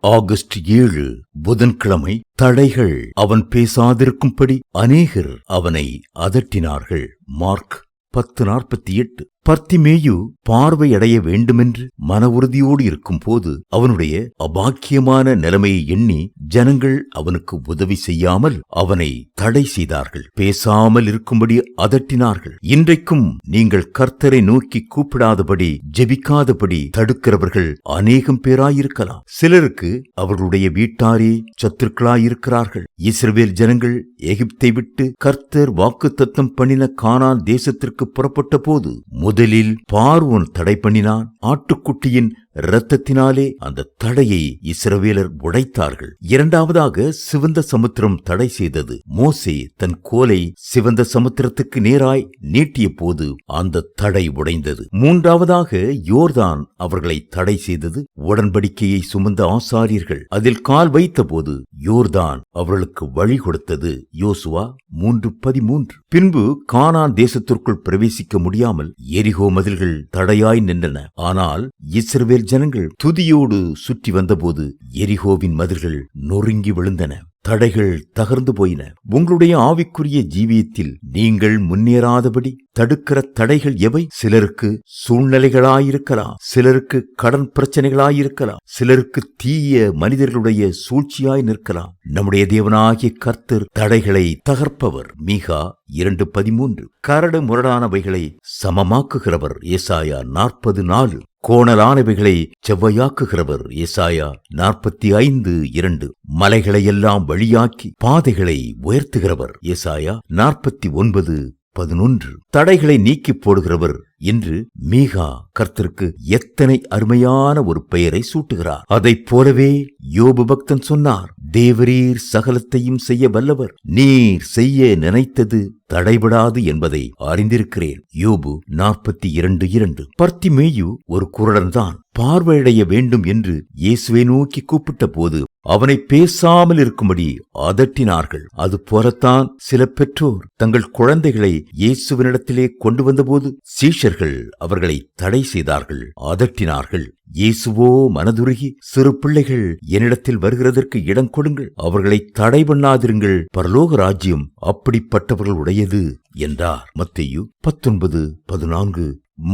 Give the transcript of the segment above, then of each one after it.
August ஏழு புதன்கிழமை தடைகள் அவன் பேசாதிருக்கும்படி அநேகர் அவனை அதட்டினார்கள். மார்க் பத்து நாற்பத்தி எட்டு. பர்த்திமேயு பார்வையடைய வேண்டுமென்று மன உறுதியோடு இருக்கும்போது அவனுடைய அபாக்கியமான நிலைமையை எண்ணி ஜனங்கள் அவனுக்கு உதவி செய்யாமல் அவனை தடை செய்தார்கள். பேசாமல் இருக்கும்படி அதட்டினார்கள். இன்றைக்கும் நீங்கள் கர்த்தரை நோக்கி கூப்பிடாதபடி ஜெபிக்காதபடி தடுக்கிறவர்கள் அநேகம் பேராயிருக்கலாம். சிலருக்கு அவர்களுடைய வீட்டாரே சத்துருக்களாயிருக்கிறார்கள். இஸ்ரவேல் ஜனங்கள் எகிப்தை விட்டு கர்த்தர் வாக்குத்தத்தம் பண்ணின கானான் தேசத்திற்கு புறப்பட்ட போது முதலில் பார்வோன் தடை பண்ணினான். ஆட்டுக்குட்டியின் இரத்தத்தினாலே அந்த தடையை இஸ்ரவேலர் உடைத்தார்கள். இரண்டாவதாக சிவந்த சமுத்திரம் தடை செய்தது. மோசே தன் கோலை சிவந்த சமுத்திரத்துக்கு நேராய் நீட்டிய போது அந்த தடை உடைந்தது. மூன்றாவதாக யோர்தான் அவர்களை தடை செய்தது. உடன்படிக்கையை சுமந்த ஆசாரியர்கள் அதில் கால் வைத்த போது யோர்தான் அவர்களுக்கு வழி கொடுத்தது யோசுவா மூன்று பதிமூன்று. பின்பு கானான் தேசத்திற்குள் பிரவேசிக்க முடியாமல் எரிகோ மதில்கள் தடையாய் நின்றன. ஆனால் இஸ்ரவேல் ஜனங்கள் துதியோடு சுற்றி வந்தபோது எரிகோவின் மதில்கள் நொறுங்கி விழுந்தன. தடைகள் தகர்ந்து போயின. உங்களுடைய ஆவிக்குரிய ஜீவியத்தில் நீங்கள் முன்னேறாதபடி தடுக்கிற தடைகள் எவை? சிலருக்கு சூழ்நிலைகளாயிருக்கலாம் சிலருக்கு கடன் பிரச்சனைகளாயிருக்கலாம் சிலருக்கு தீய மனிதர்களுடைய சூழ்ச்சியாய் நிற்கலாம். நம்முடைய தேவனாகிய கர்த்தர் தடைகளை தகர்ப்பவர். மீகா இரண்டு பதிமூன்று. கரடு முரடானவைகளை சமமாக்குகிறவர். ஏசாயா நாற்பது நாலு. கோணலானவைகளை செவ்வையாக்குகிறவர். ஏசாயா நாற்பத்தி ஐந்து இரண்டு. மலைகளையெல்லாம் வழியாக்கி பாதைகளை உயர்த்துகிறவர். ஏசாயா நாற்பத்தி ஒன்பது பதினொன்று. தடைகளை நீக்கி போடுகிறவர் என்று மீகா கர்த்தருக்கு எத்தனை அருமையான ஒரு பெயரை சூட்டுகிறார். அதைப் போலவே யோபு பக்தன் சொன்னார். தேவரீர் சகலத்தையும் செய்ய வல்லவர். நீர் செய்ய நினைத்தது தடைபடாது என்பதை அறிந்திருக்கிறேன். யோபு நாற்பத்தி இரண்டு இரண்டு. பர்த்திமேயு ஒரு குரடன்தான். பார்வையடைய வேண்டும் என்று இயேசுவை நோக்கி கூப்பிட்ட போது அவனை பேசாமல் இருக்கும்படி அதட்டினார்கள். அது போலத்தான் சில பெற்றோர் தங்கள் குழந்தைகளை இயேசுவினிடத்திலே கொண்டு வந்தபோது சீஷர்கள் அவர்களை தடை செய்தார்கள். அதட்டினார்கள் இயேசுவோ மனதுருகி சிறு பிள்ளைகள் என்னிடத்தில் வருகிறதற்கு இடம் கொடுங்கள். அவர்களை தடை பண்ணாதிருங்கள். பரலோக ராஜ்யம் அப்படிப்பட்டவர்களுடையது என்றார். மத்தையு பத்தொன்பது பதினான்கு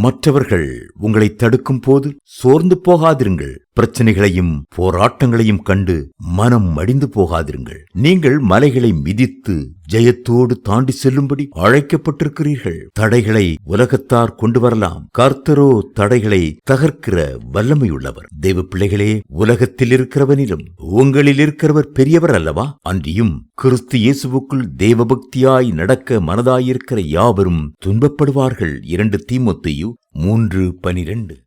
மற்றவர்கள் உங்களை தடுக்கும் போது சோர்ந்து போகாதிருங்கள். பிரச்சனைகளையும் போராட்டங்களையும் கண்டு மனம் மடிந்து போகாதிருங்கள். நீங்கள் மலைகளை மிதித்து ஜெயத்தோடு தாண்டி செல்லும்படி அழைக்கப்பட்டிருக்கிறீர்கள். தடைகளை உலகத்தார் கொண்டு வரலாம். கர்த்தரோ தடைகளை தகர்க்கிற வல்லமையுள்ளவர். தெய்வ பிள்ளைகளே உலகத்தில் இருக்கிறவனிலும் உங்களில் இருக்கிறவர் பெரியவர் அல்லவா? அன்றியும் கிறிஸ்து இயேசுவுக்குள் தேவபக்தியாய் நடக்க மனதாயிருக்கிற யாவரும் துன்பப்படுவார்கள். இரண்டு தீமொத்தையு மூன்று பனிரெண்டு.